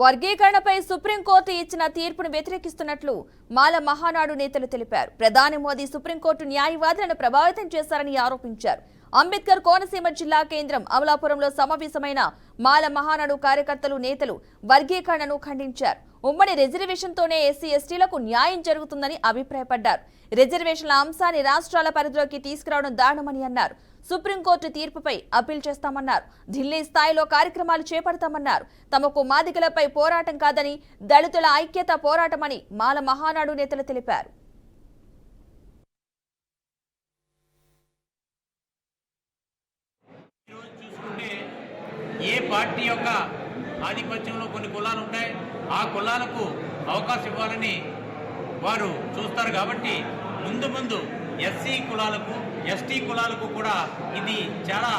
వర్గీకరణపై supreme court ఇచ్చిన తీర్పును వ్యతిరేకిస్తున్నట్లు మాల మహానాడు నేతలు తెలిపారు. ప్రధాని మోదీ సుప్రీంకోర్టు న్యాయవాదులను ప్రభావితం చేశారని ఆరోపించారు. అంబేద్కర్ కోనసీమ జిల్లా కేంద్రం అమలాపురంలో సమావేశమైన మాల మహానాడు కార్యకర్తలు నేతలు వర్గీకరణను ఖండించారు. ఉమ్మడి రిజర్వేషన్తోనే ఎస్సీ ఎస్టీలకు న్యాయం జరుగుతుందని అభిప్రాయపడ్డారు. రిజర్వేషన్ల అంశాన్ని రాష్ట్రాల పరిధిలోకి తీసుకురావడం దారుణమని అన్నారు. సుప్రీంకోర్టు తీర్పుపై అప్పీల్ చేస్తామన్నారు. ఢిల్లీ స్థాయిలో కార్యక్రమాలు చేపడతామన్నారు. తమకు మాదిగలపై పోరాటం కాదని దళితుల ఐక్యత పోరాటమని మాల మహానాడు నేతలు తెలిపారు. ఏ పార్టీ యొక్క ఆధిపత్యంలో కొన్ని కులాలు ఉంటాయి? ఆ కులాలకు అవకాశం ఇవ్వాలని వారు చూస్తారు కాబట్టి ముందు ముందు ఎస్సీ కులాలకు ఎస్టీ కులాలకు కూడా ఇది చాలా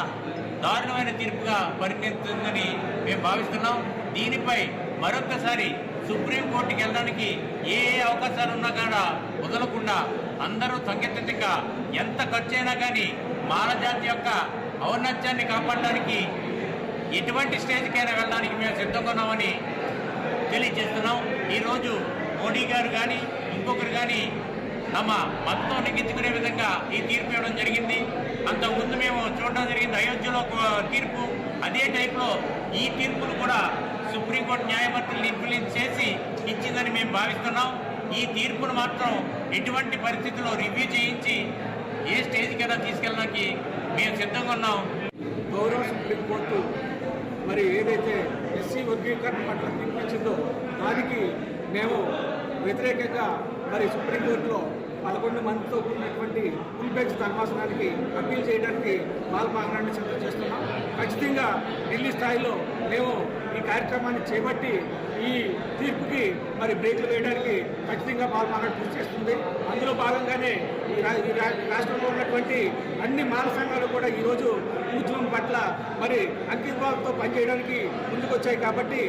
దారుణమైన తీర్పుగా పరిగెత్తుందని మేము భావిస్తున్నాం. దీనిపై మరొకసారి సుప్రీంకోర్టుకి వెళ్ళడానికి ఏ ఏ అవకాశాలు ఉన్నా కూడా వదలకుండా అందరూ సంకెత్తిగా ఎంత ఖర్చు అయినా కానీ మానజాతి యొక్క ఔన్నత్యాన్ని కాపాడడానికి ఎటువంటి స్టేజ్కైనా వెళ్ళడానికి మేము సిద్ధంగా ఉన్నామని తెలియజేస్తున్నాం. ఈరోజు మోడీ గారు కానీ ఇంకొకరు కానీ తమ మతం నెగ్గించుకునే విధంగా ఈ తీర్పు ఇవ్వడం జరిగింది. అంతకుముందు మేము చూడడం జరిగింది అయోధ్యలో తీర్పు. అదే టైప్లో ఈ తీర్పును కూడా సుప్రీంకోర్టు న్యాయమూర్తులను ఇన్ఫ్లుయెన్స్ చేసి ఇచ్చిందని మేము భావిస్తున్నాం. ఈ తీర్పును మాత్రం ఎటువంటి పరిస్థితుల్లో రివ్యూ చేయించి ఏ స్టేజ్కైనా తీసుకెళ్ళడానికి మేము సిద్ధంగా ఉన్నాం. గౌరవ సుప్రీంకోర్టు మరి ఏదైతే ఎస్సీ వర్గీకరణ పట్ల తీర్పిచ్చిందో దానికి మేము వ్యతిరేకంగా మరి సుప్రీంకోర్టులో పదకొండు మందితో కూడినటువంటి ఫుల్ బెంచ్ ధర్మాసనానికి అప్పీల్ చేయడానికి బాలపాలనాన్ని సిద్ధం చేస్తున్నాం. ఖచ్చితంగా ఢిల్లీ స్థాయిలో మేము ఈ కార్యక్రమాన్ని చేపట్టి ఈ తీర్పుకి మరి బ్రేక్లు వేయడానికి ఖచ్చితంగా బాలపాలన కృషి చేస్తుంది. అందులో భాగంగానే ఈ రా- ఈ రాష్ట్రంలో ఉన్నటువంటి అన్ని మాల సంఘాలు కూడా ఈరోజు ఉద్యమం పట్ల మరి అంకితభావంతో పనిచేయడానికి ముందుకొచ్చాయి కాబట్టి